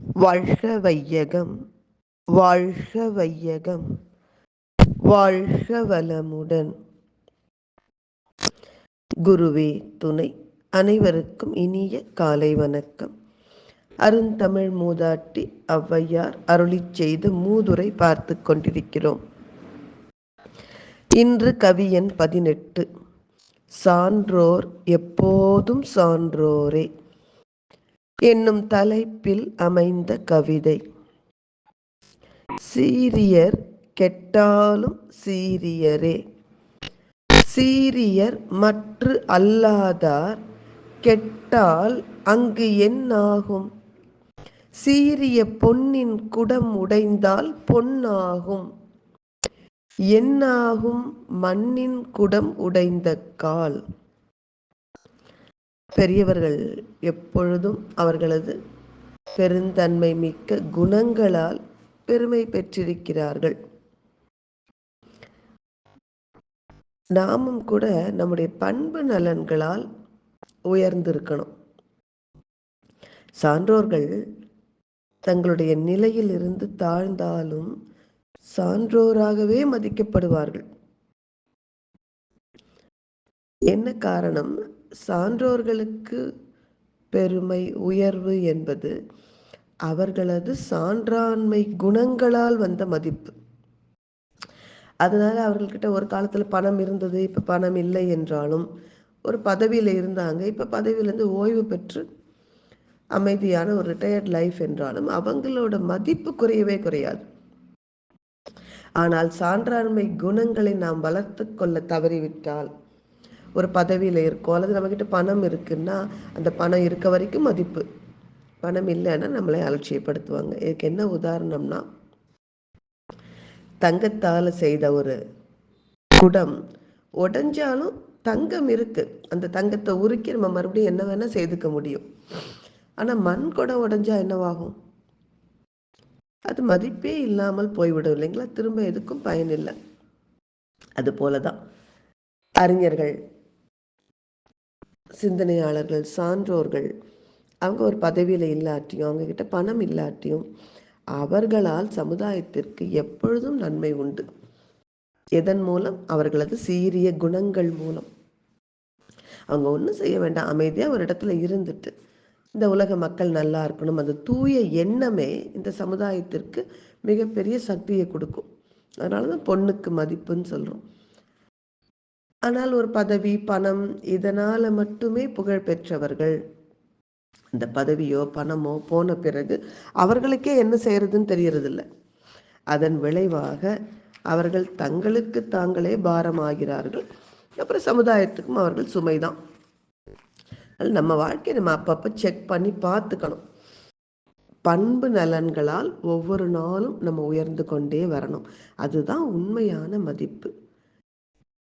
வாழ்க வையகம் வாழ்க வையகம் வாழ்க வளமுடன் குருவே துணை அனைவருக்கும் இனிய காலை வணக்கம். அருந்தமிழ் மூதாட்டி ஔவையார் அருளிச் செய்து மூதுரை பார்த்து கொண்டிருக்கிறோம். இன்று கவியன் பதினெட்டு. சான்றோர் எப்போதும் சான்றோரே. என்னும் தலைப்பில் அமைந்த கவிதை. சீரியர் கெட்டாலும் சீரியரே. சீரியர் மற்று அல்லாதார் கெட்டால் அங்கு என்னாகும்? சீரிய பொன்னின் குடம் உடைந்தால் பொன்னாகும். என்னாகும் மண்ணின் குடம் உடைந்த கால்? பெரியவர்கள் எப்பொழுதும் அவர்களது பெருந்தன்மை மிக்க குணங்களால் பெருமை பெற்றிருக்கிறார்கள். நாமும் கூட நம்முடைய பண்பு நலன்களால் உயர்ந்திருக்கணும். சான்றோர்கள் தங்களுடைய நிலையில் இருந்து தாழ்ந்தாலும் சான்றோராகவே மதிக்கப்படுவார்கள். என்ன காரணம்? சான்றோர்களுக்கு பெருமை உயர்வு என்பது அவர்களது சான்றாண்மை குணங்களால் வந்த மதிப்பு. அதனால அவர்கள்கிட்ட ஒரு காலத்தில் பணம் இருந்தது இப்போ பணம் இல்லை என்றாலும் ஒரு பதவியில் இருந்தாங்க. இப்போ பதவியிலேருந்து ஓய்வு பெற்று அமைதியான ஒரு ரிட்டையர்ட் லைஃப் என்றாலும் அவங்களோட மதிப்பு குறையவே குறையாது. ஆனால் சான்றாண்மை குணங்களை நாம் வளர்த்து கொள்ள தவறிவிட்டால் ஒரு பதவியில் இருக்கோம் அல்லது நம்மக்கிட்ட பணம் இருக்குன்னா அந்த பணம் இருக்க வரைக்கும் மதிப்பு. பணம் இல்லைன்னா நம்மளை அலட்சியப்படுத்துவாங்க. இதுக்கு என்ன உதாரணம்னா தங்கத்தால் செய்த ஒரு குடம் உடஞ்சாலும் தங்கம் இருக்கு. அந்த தங்கத்தை உருக்கி நம்ம மறுபடியும் என்ன வேணால் செய்துக்க முடியும். ஆனால் மண் குடம் உடஞ்சா என்னவாகும்? அது மதிப்பே இல்லாமல் போய்விடும் இல்லைங்களா? திரும்ப எதுக்கும் பயன் இல்லை. அது போல தான் அறிஞர்கள் சிந்தனையாளர்கள் சான்றோர்கள் அவங்க ஒரு பதவியில் இல்லாட்டியும் அவங்கக்கிட்ட பணம் இல்லாட்டியும் அவர்களால் சமுதாயத்திற்கு எப்பொழுதும் நன்மை உண்டு. எதன் மூலம்? அவர்களது சீரிய குணங்கள் மூலம். அவங்க ஒன்றும் செய்ய வேண்டாம். அமைதியாக ஒரு இடத்துல இருந்துட்டு இந்த உலக மக்கள் நல்லா இருக்கணும். அந்த தூய எண்ணமே இந்த சமுதாயத்திற்கு மிகப்பெரிய சக்தியை கொடுக்கும். அதனால தான் பொண்ணுக்கு மதிப்புன்னு சொல்கிறோம் ஆனால் ஒரு பதவி பணம் இதனால் மட்டுமே புகழ் பெற்றவர்கள். இந்த பதவியோ பணமோ போன பிறகு அவர்களுக்கே என்ன செய்யறதுன்னு தெரியறதில்ல. அதன் விளைவாக அவர்கள் தங்களுக்கு தாங்களே பாரமாகிறார்கள். அப்புறம் சமுதாயத்துக்கும் அவர்கள் சுமைதான். நம்ம வாழ்க்கையை நம்ம அப்பப்போ செக் பண்ணி பார்த்துக்கணும். பண்பு நலன்களால் ஒவ்வொரு நாளும் நம்ம உயர்ந்து கொண்டே வரணும். அதுதான் உண்மையான மதிப்பு.